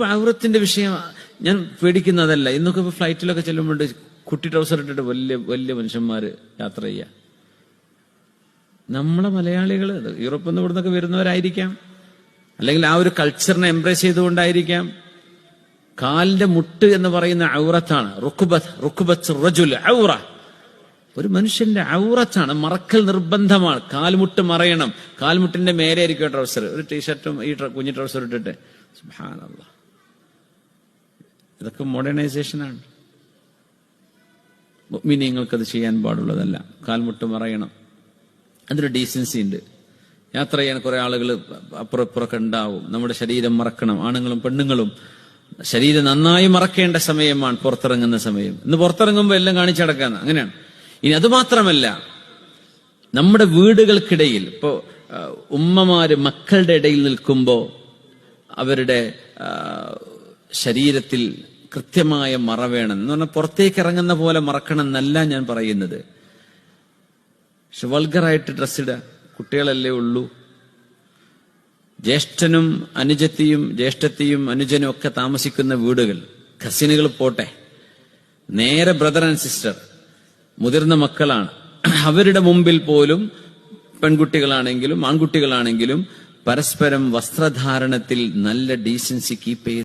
ഔറത്തിന്റെ വിഷയം ഞാൻ പേടിക്കുന്നതല്ല. ഇന്നൊക്കെ ഇപ്പൊ ഫ്ലൈറ്റിലൊക്കെ ചെല്ലുമ്പോൾ കുട്ടി ട്രൗസർ ഇട്ടിട്ട് വലിയ വലിയ മനുഷ്യന്മാര് യാത്ര ചെയ്യുക നമ്മളെ മലയാളികൾ യൂറോപ്പിൽ നിന്ന് ഇവിടെ നിന്നൊക്കെ വരുന്നവരായിരിക്കാം. അല്ലെങ്കിൽ ആ ഒരു കൾച്ചറിനെ എംബ്രേസ് ചെയ്തുകൊണ്ടായിരിക്കാം. കാലിന്റെ മുട്ട് എന്ന് പറയുന്ന ഔറത്താണ്. റുക്കുബത്ത് റുക്കുബത്ത് റജുൽ ഔറ. ഒരു മനുഷ്യന്റെ ഔറത്താണ് മറക്കൽ നിർബന്ധമാണ്. കാൽമുട്ട് മറയണം. കാൽമുട്ടിന്റെ മേലെ ആയിരിക്കും ട്രൗസർ ഒരു ടീഷർട്ടും ഈ കുഞ്ഞു ട്രൗസർ ഇട്ടിട്ട്. സുബ്ഹാനല്ലാഹ് ഇതൊക്കെ മോഡേണൈസേഷനാണ് അത് ചെയ്യാൻ പാടുള്ളതല്ല. കാൽമുട്ട് മറയണം. അതിന് ഡീസൻസി ഉണ്ട്. യാത്ര ചെയ്യാൻ കുറെ ആളുകൾ അപ്പുറപ്പുറമൊക്കെ ഉണ്ടാവും. നമ്മുടെ ശരീരം മറക്കണം. ആണുങ്ങളും പെണ്ണുങ്ങളും. ശരീരം നന്നായി മറക്കേണ്ട സമയമാണ് പുറത്തിറങ്ങുന്ന സമയം. ഇന്ന് പുറത്തിറങ്ങുമ്പോൾ എല്ലാം കാണിച്ചടക്കാന്ന് അങ്ങനെയാണ്. ഇനി അത് മാത്രമല്ല നമ്മുടെ വീടുകൾക്കിടയിൽ ഇപ്പോ ഉമ്മമാര് മക്കളുടെ ഇടയിൽ നിൽക്കുമ്പോ അവരുടെ ശരീരത്തിൽ കൃത്യമായ മറ വേണം എന്ന് പറഞ്ഞാൽ പുറത്തേക്ക് ഇറങ്ങുന്ന പോലെ മറക്കണം എന്നല്ല ഞാൻ പറയുന്നത്. പക്ഷെ വൾഗറായിട്ട് ഡ്രസ് കുട്ടികളല്ലേ ഉള്ളൂ. ജ്യേഷ്ഠനും അനുജത്തിയും ജ്യേഷ്ഠത്തിയും അനുജനും ഒക്കെ താമസിക്കുന്ന വീടുകൾ. കസിനുകൾ പോട്ടെ. നേരെ ബ്രദർ ആൻഡ് സിസ്റ്റർ മുതിർന്ന മക്കളാണ്. അവരുടെ മുമ്പിൽ പോലും പെൺകുട്ടികളാണെങ്കിലും ആൺകുട്ടികളാണെങ്കിലും പരസ്പരം വസ്ത്രധാരണത്തിൽ നല്ല ഡീസൻസി കീപ്പ് ചെയ്ത്